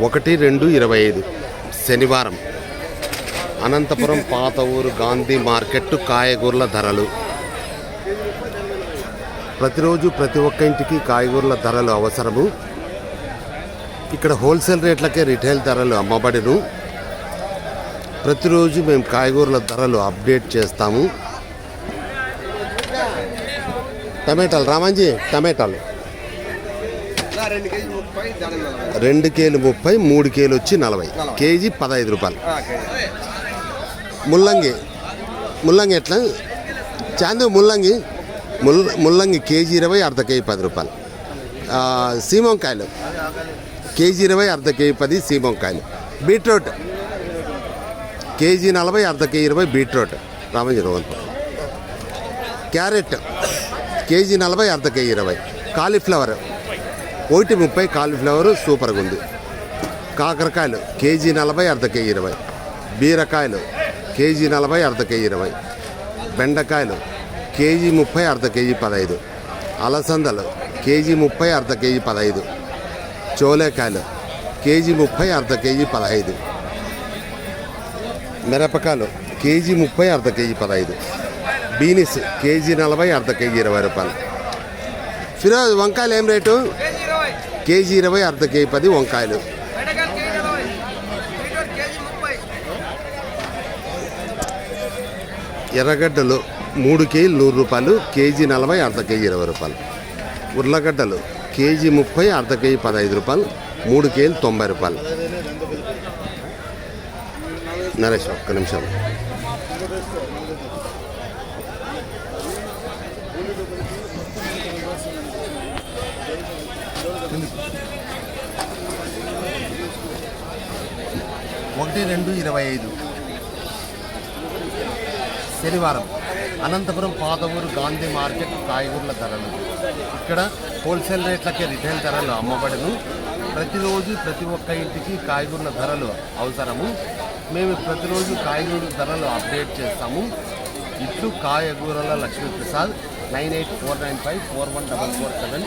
ఒకటి రెండు ఇరవై ఐదు. శనివారం. అనంతపురం పాత ఊరు గాంధీ మార్కెట్ కాయగూరల ధరలు. ప్రతిరోజు ప్రతి ఒక్క ఇంటికి కాయగూరల ధరలు అవసరము. ఇక్కడ హోల్సేల్ రేట్లకే రిటైల్ ధరలు అమ్మబడిను. ప్రతిరోజు మేము కాయగూరల ధరలు అప్డేట్ చేస్తాము. టమాటాలు రామాంజీ టమాటాలు. రెండు కేలు ముప్పై మూడు కేలు వచ్చి నలభై. కేజీ పదహైదు రూపాయలు. ముల్లంగి. ముల్లంగి ఎట్లా? చాందు ముల్లంగి. ముల్ ముల్లంగి కేజీ ఇరవై అర్ధ కేజీ పది రూపాయలు. సీమంకాయలు. కేజీ ఇరవై అర్ధ కేజీ పది సీమంకాయలు. బీట్రూట్. కేజీ నలభై అర్ధ కేజీ ఇరవై బీట్రూట్. రామంజీ క్యారెట్ కేజీ నలభై అర్ధ కేజీ ఇరవై. కాలీఫ్లవర్ ఒకటి ముప్పై కాలీఫ్లవర్ సూపర్గా ఉంది. కాకరకాయలు కేజీ నలభై అర్ధ కేజీ ఇరవై. బీరకాయలు కేజీ నలభై అర్ధ కేజీ ఇరవై. బెండకాయలు కేజీ ముప్పై అర్ధ కేజీ పదహైదు. అలసందలు కేజీ ముప్పై అర్ధ కేజీ పదహైదు. చోలేకాయలు కేజీ ముప్పై అర్ధ కేజీ పదహైదు. మిరపకాయలు కేజీ ముప్పై అర్ధ కేజీ పదహైదు. బీనిస్ కేజీ నలభై అర్ధ కేజీ ఇరవై రూపాయలు. ఫిరోజ్ వంకాయలు ఏం రేటు? కేజీ ఇరవై అర్ధ కేజీ పది వంకాయలు. ఎర్రగడ్డలు మూడు కేజీలు నూరు రూపాయలు కేజీ నలభై అర్ధ కేజీ ఇరవై రూపాయలు. ఉర్లగడ్డలు కేజీ ముప్పై అర్ధ కేజీ పదహైదు రూపాయలు మూడు కేజీలు తొంభై రూపాయలు. నరేష్ ఒక్క నిమిషం. ఒకటి రెండు ఇరవై ఐదు. శనివారం అనంతపురం పాతవూరు గాంధీ మార్కెట్ కాయగూరల ధరలు. ఇక్కడ హోల్సేల్ రేట్లకే రిటైల్ ధరలు అమ్మబడను. ప్రతిరోజు ప్రతి ఒక్క ఇంటికి కాయగూరల ధరలు అవసరము. మేము ప్రతిరోజు కాయగూరల ధరలు అప్డేట్ చేస్తాము. ఇట్లు కాయగూరల Lakshmiprasad nine eight four nine five four one double four seven